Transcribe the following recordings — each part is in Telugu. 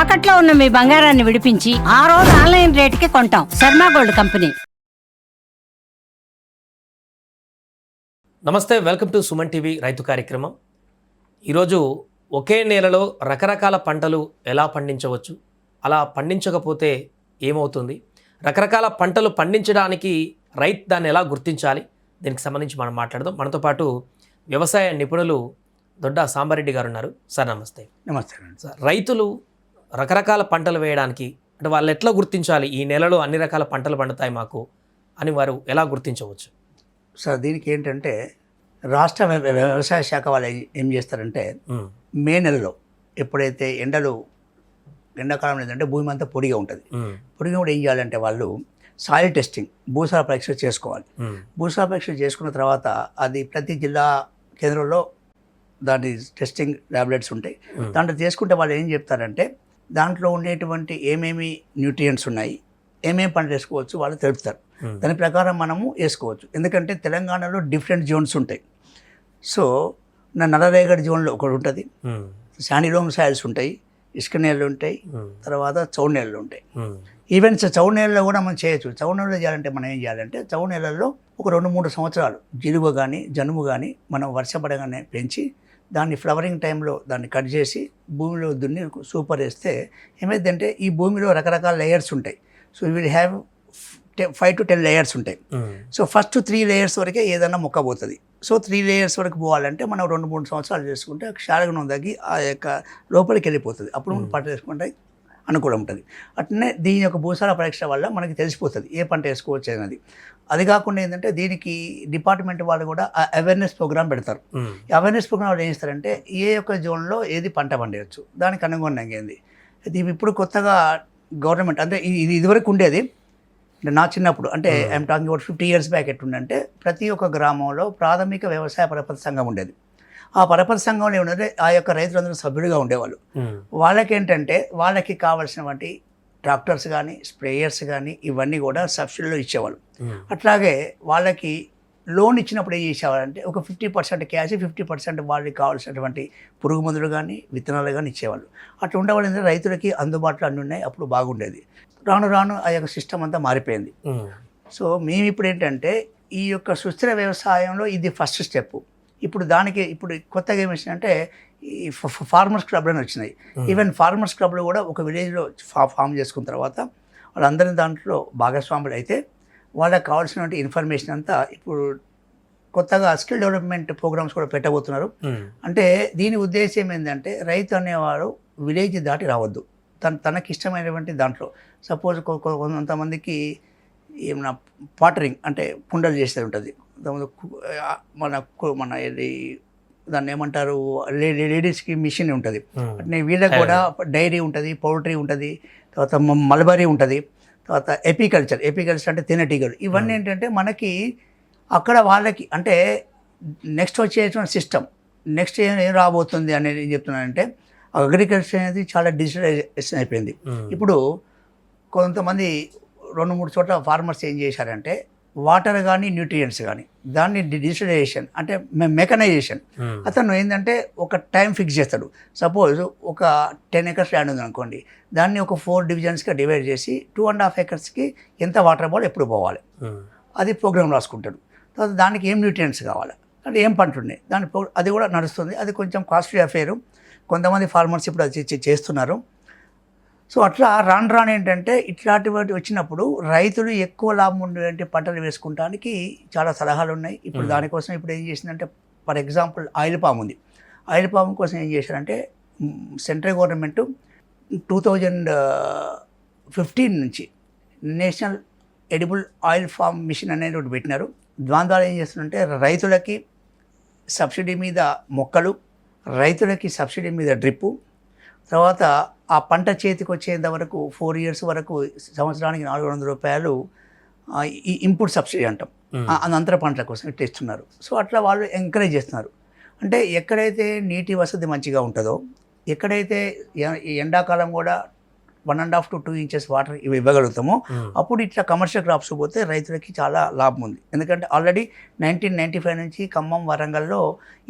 తాకట్లో ఉన్న మీ బంగారాన్ని విడిపించి ఆ రోజు ఆన్లైన్ రేటుకి కొంటాం. Sharma gold company. నమస్తే వెల్కమ్ టు సుమన్ టీవీ రైతు కార్యక్రమం. ఈరోజు ఒకే నేలలో రకరకాల పంటలు ఎలా పండించవచ్చు అలా పండించకపోతే ఏమవుతుంది రకరకాల పంటలు పండించడానికి రైతు దాన్ని ఎలా గుర్తించాలి దీనికి సంబంధించి మనం మాట్లాడదాం. మనతో పాటు వ్యవసాయ నిపుణులు దొడ్డ సాంబారెడ్డి గారు ఉన్నారు. సార్ నమస్తే. నమస్తే సార్ రైతులు రకరకాల పంటలు వేయడానికి అంటే వాళ్ళు ఎట్లా గుర్తించాలి? ఈ నెలలో అన్ని రకాల పంటలు పండుతాయి మాకు అని వారు ఎలా గుర్తించవచ్చు? సార్ దీనికి ఏంటంటే రాష్ట్ర వ్య- వ్య- వ్యవసాయ శాఖ వాళ్ళు ఏం- చేస్తారంటే మే నెలలో ఎప్పుడైతే ఎండలు ఎండాకాలం ఏంటంటే భూమి అంతా పొడిగా ఉంటుంది. పొడిగా కూడా ఏం చేయాలంటే వాళ్ళు సాయిల్ టెస్టింగ్ భూసార పరీక్ష చేసుకోవాలి. భూసార పరీక్ష చేసుకున్న తర్వాత అది ప్రతి జిల్లా కేంద్రంలో దాని టెస్టింగ్ టాబ్లెట్స్ ఉంటాయి. దాంట్లో చేసుకుంటే వాళ్ళు ఏం చెప్తారంటే దాంట్లో ఉండేటువంటి ఏమేమి న్యూట్రియంట్స్ ఉన్నాయి ఏమేమి పంటలు వేసుకోవచ్చు వాళ్ళు తెలుపుతారు. ఉమ్. దాని ప్రకారం మనము వేసుకోవచ్చు. ఎందుకంటే తెలంగాణలో డిఫరెంట్ జోన్స్ ఉంటాయి. సో నా నల్లరేగడి జోన్లో ఒకటి ఉంటుంది. ఉమ్, శాండిలోమ్ సాయిల్స్ ఉంటాయి ఇసుక నేలలు ఉంటాయి ఉమ్, తర్వాత చౌడు నేలలు ఉంటాయి. ఈవెన్ చౌడు నేలలో కూడా మనం చేయొచ్చు. చౌడు నేలలో చేయాలంటే మనం ఏం చేయాలంటే చౌడు నేలల్లో ఒక రెండు మూడు సంవత్సరాలు జిలుగు కానీ జనుము కానీ మనం వర్షపడగానే పెంచి దాన్ని ఫ్లవరింగ్ టైంలో దాన్ని కట్ చేసి భూమిలో దున్ని సూపర్ వేస్తే ఏమైందంటే ఈ భూమిలో రకరకాల లేయర్స్ ఉంటాయి. So will have five to ten layers ఉంటాయి. సో ఫస్ట్ త్రీ లేయర్స్ వరకే ఏదైనా మొక్క పోతుంది. సో త్రీ లేయర్స్ వరకు పోవాలంటే మనం రెండు మూడు సంవత్సరాలు చేసుకుంటే క్షారగుణం తగ్గి ఆ యొక్క లోపలికి వెళ్ళిపోతుంది. అప్పుడు మనం పంట వేసుకుంటే అనుకూలం ఉంటుంది. అట్లనే దీని యొక్క భూసార పరీక్ష వల్ల మనకి తెలిసిపోతుంది ఏ పంట వేసుకోవచ్చు అనేది. అది కాకుండా ఏంటంటే దీనికి డిపార్ట్మెంట్ వాళ్ళు కూడా అవేర్నెస్ ప్రోగ్రామ్ పెడతారు. అవేర్నెస్ ప్రోగ్రామ్ వాళ్ళు ఏం చేస్తారంటే ఏ యొక్క జోన్లో ఏది పంట పండేయచ్చు దానికి అనుగుణంగా ఏంది. ఇది ఇప్పుడు కొత్తగా గవర్నమెంట్ అంటే ఇది ఇది ఇదివరకు ఉండేది. అంటే నా చిన్నప్పుడు అంటే I'm talking about fifty years back ఎట్టుండంటే ప్రతి ఒక్క గ్రామంలో ప్రాథమిక వ్యవసాయ పరపతి సంఘం ఉండేది. ఆ పరపతి సంఘంలో ఏమంటే ఆ యొక్క రైతులందరూ సభ్యులుగా ఉండేవాళ్ళు. ఉమ్, వాళ్ళకి ఏంటంటే వాళ్ళకి కావాల్సినటువంటి ట్రాక్టర్స్ కానీ స్ప్రేయర్స్ కానీ ఇవన్నీ కూడా సబ్సిడీలో ఇచ్చేవాళ్ళు. అట్లాగే వాళ్ళకి లోన్ ఇచ్చినప్పుడు ఏం చేసేవాళ్ళంటే ఒక fifty percent cash fifty percent వాళ్ళకి కావాల్సినటువంటి పురుగు మందులు కానీ విత్తనాలు కానీ ఇచ్చేవాళ్ళు. అట్లా ఉండేవాళ్ళు ఏంటంటే రైతులకి అందుబాటులో అన్నీ ఉన్నాయి అప్పుడు బాగుండేది. రాను రాను ఆ యొక్క సిస్టమ్ అంతా మారిపోయింది. సో మేము ఇప్పుడు ఏంటంటే ఈ యొక్క సుస్థిర వ్యవసాయంలో ఇది ఫస్ట్ స్టెప్ ఇప్పుడు దానికి ఇప్పుడు కొత్తగా ఏమి వచ్చినాయంటే ఈ ఫార్మర్స్ క్లబ్లు అని వచ్చినాయి. ఈవెన్ ఫార్మర్స్ క్లబ్లు కూడా ఒక విలేజ్లో ఫా ఫామ్ చేసుకున్న తర్వాత వాళ్ళందరినీ దాంట్లో భాగస్వాములు అయితే వాళ్ళకి కావాల్సినటువంటి ఇన్ఫర్మేషన్ అంతా ఇప్పుడు కొత్తగా స్కిల్ డెవలప్మెంట్ ప్రోగ్రామ్స్ కూడా పెట్టబోతున్నారు. అంటే దీని ఉద్దేశం ఏంటంటే రైతు అనేవాడు విలేజ్ దాటి రావద్దు. తన తనకి ఇష్టమైనటువంటి దాంట్లో. సపోజ్ కొంతమందికి ఏమన్నా పాటరింగ్ అంటే కుండలు చేసేది ఉంటుంది. మన మన ఇది దాన్ని ఏమంటారు లేడీస్కి మిషన్ ఉంటుంది. అట్నే వీళ్ళకి కూడా డైరీ ఉంటుంది పౌల్ట్రీ ఉంటుంది తర్వాత మల్బరీ ఉంటుంది తర్వాత ఎపికల్చర్ ఎపికల్చర్ అంటే తేనెటీగలు ఇవన్నీ ఏంటంటే మనకి అక్కడ వాళ్ళకి అంటే నెక్స్ట్ వచ్చేటువంటి సిస్టమ్. నెక్స్ట్ ఏం ఏం రాబోతుంది అనేది ఏం చెప్తున్నానంటే అగ్రికల్చర్ అనేది చాలా డిజిటలైజేషన్ అయిపోయింది. ఇప్పుడు కొంతమంది రెండు మూడు చోట్ల ఫార్మర్స్ ఏం చేశారంటే వాటర్ కానీ న్యూట్రియంట్స్ కానీ దాన్ని డిజిటలైజేషన్ అంటే మెకనైజేషన్. అతను ఏంటంటే ఒక టైం ఫిక్స్ చేస్తాడు. సపోజ్ ఒక టెన్ ఎకర్స్ ల్యాండ్ ఉంది అనుకోండి దాన్ని ఒక ఫోర్ డివిజన్స్గా డివైడ్ చేసి టూ అండ్ హాఫ్ ఎకర్స్కి ఎంత వాటర్ పోవాలి ఎప్పుడు పోవాలి. అది ప్రోగ్రామ్ రాసుకుంటాడు. తర్వాత దానికి ఏం న్యూట్రియంట్స్ కావాలి అంటే ఏం పంట ఉన్నాయి దాని అది కూడా నడుస్తుంది. అది కొంచెం కాస్ట్లీ అఫేరు. కొంతమంది ఫార్మర్స్ ఇప్పుడు అది చేస్తున్నారు. సో అట్లా రాను రాను ఏంటంటే ఇట్లాంటివి వచ్చినప్పుడు రైతులు ఎక్కువ లాభం ఉండేటువంటి పంటలు వేసుకుంటానికి చాలా సలహాలు ఉన్నాయి. ఇప్పుడు దానికోసం ఇప్పుడు ఏం చేసిందంటే ఫర్ ఎగ్జాంపుల్ ఆయిల్ పామ్ ఉంది. ఆయిల్ పామ్ కోసం ఏం చేశారంటే central government two thousand fifteen నుంచి national edible oil farm mission అనేది ఒకటి పెట్టినారు. దాని ద్వారా ఏం చేస్తుందంటే రైతులకి సబ్సిడీ మీద మొక్కలు రైతులకి సబ్సిడీ మీద డ్రిప్పు తర్వాత ఆ పంట చేతికి వచ్చేంత వరకు ఫోర్ ఇయర్స్ వరకు సంవత్సరానికి నాలుగు వందల రూపాయలు ఈ ఇన్పుట్ సబ్సిడీ అంటాం. అంతర పంటల కోసం ఇస్తున్నారు సో అట్లా వాళ్ళు ఎంకరేజ్ చేస్తున్నారు. అంటే ఎక్కడైతే నీటి వసతి మంచిగా ఉంటుందో ఎక్కడైతే ఎండాకాలం కూడా one and half to two inches water ఇవి ఇవ్వగలుగుతామో అప్పుడు ఇట్లా కమర్షియల్ క్రాప్స్ పోతే రైతులకి చాలా లాభం ఉంది. ఎందుకంటే ఆల్రెడీ నైన్టీన్ నైంటీ ఫైవ్ నుంచి ఖమ్మం వరంగల్లో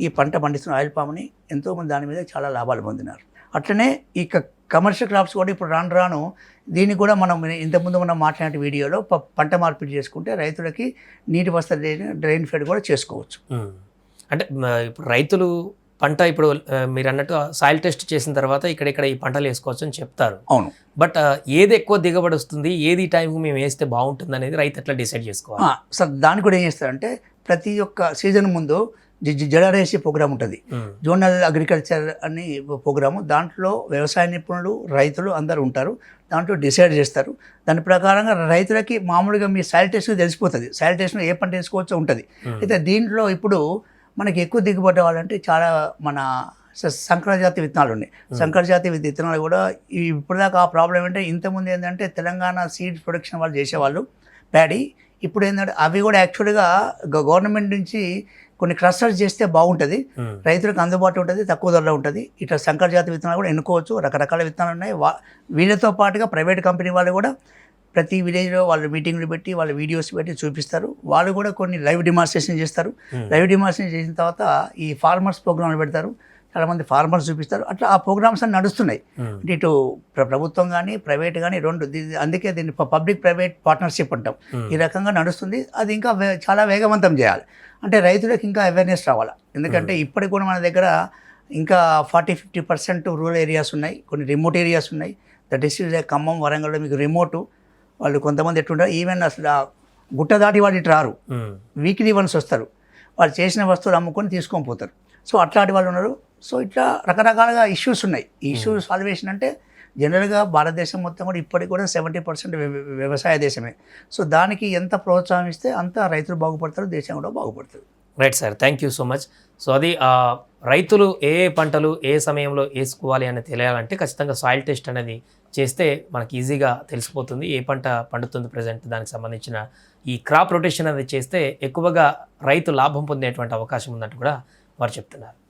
ఈ పంట పండిస్తున్న ఆయిల్ పామ్ని ఎంతోమంది దాని మీద చాలా లాభాలు పొందినారు. అట్లనే ఇక కమర్షియల్ క్రాప్స్ కూడా ఇప్పుడు రాను రాను దీన్ని కూడా మనం ఇంతకుముందు మనం మాట్లాడిన వీడియోలో పంట మార్పిడి చేసుకుంటే రైతులకి నీటి వసతి డ్రైన్ ఫెడ్ కూడా చేసుకోవచ్చు. అంటే ఇప్పుడు రైతులు పంట ఇప్పుడు మీరు అన్నట్టు సాయిల్ టెస్ట్ చేసిన తర్వాత ఇక్కడ ఇక్కడ ఈ పంటలు వేసుకోవచ్చు అని చెప్తారు. అవును. బట్ ఏది ఎక్కువ దిగుబడి వస్తుంది ఏది టైంకి మేము వేస్తే బాగుంటుంది అనేది రైతు ఎట్లా డిసైడ్ చేసుకోవాలి. సార్ దానికి కూడా ఏం చేస్తారంటే ప్రతి ఒక్క సీజన్ ముందు జడరేసి ప్రోగ్రామ్ ఉంటుంది. జోనల్ అగ్రికల్చర్ అని ప్రోగ్రాము. దాంట్లో వ్యవసాయ నిపుణులు రైతులు అందరూ ఉంటారు. దాంట్లో డిసైడ్ చేస్తారు. దాని ప్రకారంగా రైతులకి మామూలుగా మీ టెస్ట్ తెలిసిపోతుంది. టెస్ట్లో ఏ పంట వేసుకోవచ్చో ఉంటుంది. అయితే దీంట్లో ఇప్పుడు మనకి ఎక్కువ దిగుబడి రావాలంటే చాలా మన స- సంకర జాతి విత్తనాలు ఉన్నాయి. సంకర జాతి విత్ విత్తనాలు కూడా ఈ ఇప్పటిదాకా ఆ ప్రాబ్లం ఏంటంటే ఇంతకుముందు ఏంటంటే తెలంగాణ సీడ్ ప్రొడక్షన్ వాళ్ళు చేసేవాళ్ళు. ప్యాడీ. ఇప్పుడు ఏంటంటే అవి కూడా యాక్చువల్గా గవర్నమెంట్ నుంచి కొన్ని క్లస్టర్స్ చేస్తే బాగుంటుంది. రైతులకు అందుబాటు ఉంటుంది తక్కువ ధరలో ఉంటుంది. ఇట్లా సంకర జాతి విత్తనాలు కూడా ఎన్నుకోవచ్చు. రకరకాల విత్తనాలు ఉన్నాయి. వా వీళ్ళతో పాటుగా ప్రైవేట్ కంపెనీ వాళ్ళు కూడా ప్రతి విలేజ్లో వాళ్ళు మీటింగ్లు పెట్టి వాళ్ళ వీడియోస్ పెట్టి చూపిస్తారు. వాళ్ళు కూడా కొన్ని లైవ్ డిమాన్స్ట్రేషన్ చేస్తారు. లైవ్ డిమాన్స్ట్రేషన్ చేసిన తర్వాత ఈ ఫార్మర్స్ ప్రోగ్రాంలు పెడతారు. చాలామంది ఫార్మర్స్ చూపిస్తారు. అట్లా ఆ ప్రోగ్రామ్స్ అన్ని నడుస్తున్నాయి. అంటే ఇటు ప్ర- ప్రభుత్వం కానీ ప్రైవేట్ కానీ రెండు అందుకే దీన్ని పబ్లిక్ ప్రైవేట్ పార్ట్నర్షిప్ అంటాం. ఈ రకంగా నడుస్తుంది. అది ఇంకా చాలా వేగవంతం చేయాలి. అంటే రైతులకు ఇంకా అవేర్నెస్ రావాలి? ఎందుకంటే ఇప్పటికి కూడా మన దగ్గర ఇంకా forty fifty percent rural areas ఉన్నాయి. కొన్ని రిమోట్ ఏరియాస్ ఉన్నాయి. దట్ ఈస్ ఖమ్మం వరంగల్లో మీకు రిమోట్. వాళ్ళు కొంతమంది ఎట్లుంటారు ఈవెన్ అసలు గుట్ట దాటి వాళ్ళు ఇటు రారు. వీక్లీ వన్స్ వస్తారు. వాళ్ళు చేసిన వస్తువులు అమ్ముకొని తీసుకొని పోతారు. సో అట్లాంటి వాళ్ళు ఉన్నారు. సో ఇట్లా రకరకాలుగా ఇష్యూస్ ఉన్నాయి. ఈ ఇష్యూ సాల్వేషన్ అంటే జనరల్గా భారతదేశం మొత్తం కూడా ఇప్పటికి కూడా సెవెంటీ పర్సెంట్ వ్యవసాయ దేశమే. సో దానికి ఎంత ప్రోత్సాహం ఇస్తే అంత రైతులు బాగుపడతారు దేశం కూడా బాగుపడుతుంది. Right sir thank you so much so అది రైతులు ఏ ఏ పంటలు ఏ సమయంలో వేసుకోవాలి అని తెలియాలంటే ఖచ్చితంగా సాయిల్ టెస్ట్ అనేది చేస్తే మనకి ఈజీగా తెలిసిపోతుంది. ఏ పంట పండుతుంది ప్రజెంట్ దానికి సంబంధించిన ఈ క్రాప్ రొటేషన్ అనేది చేస్తే ఎక్కువగా రైతు లాభం పొందేటువంటి అవకాశం ఉన్నట్టు కూడా వారు చెప్తున్నారు.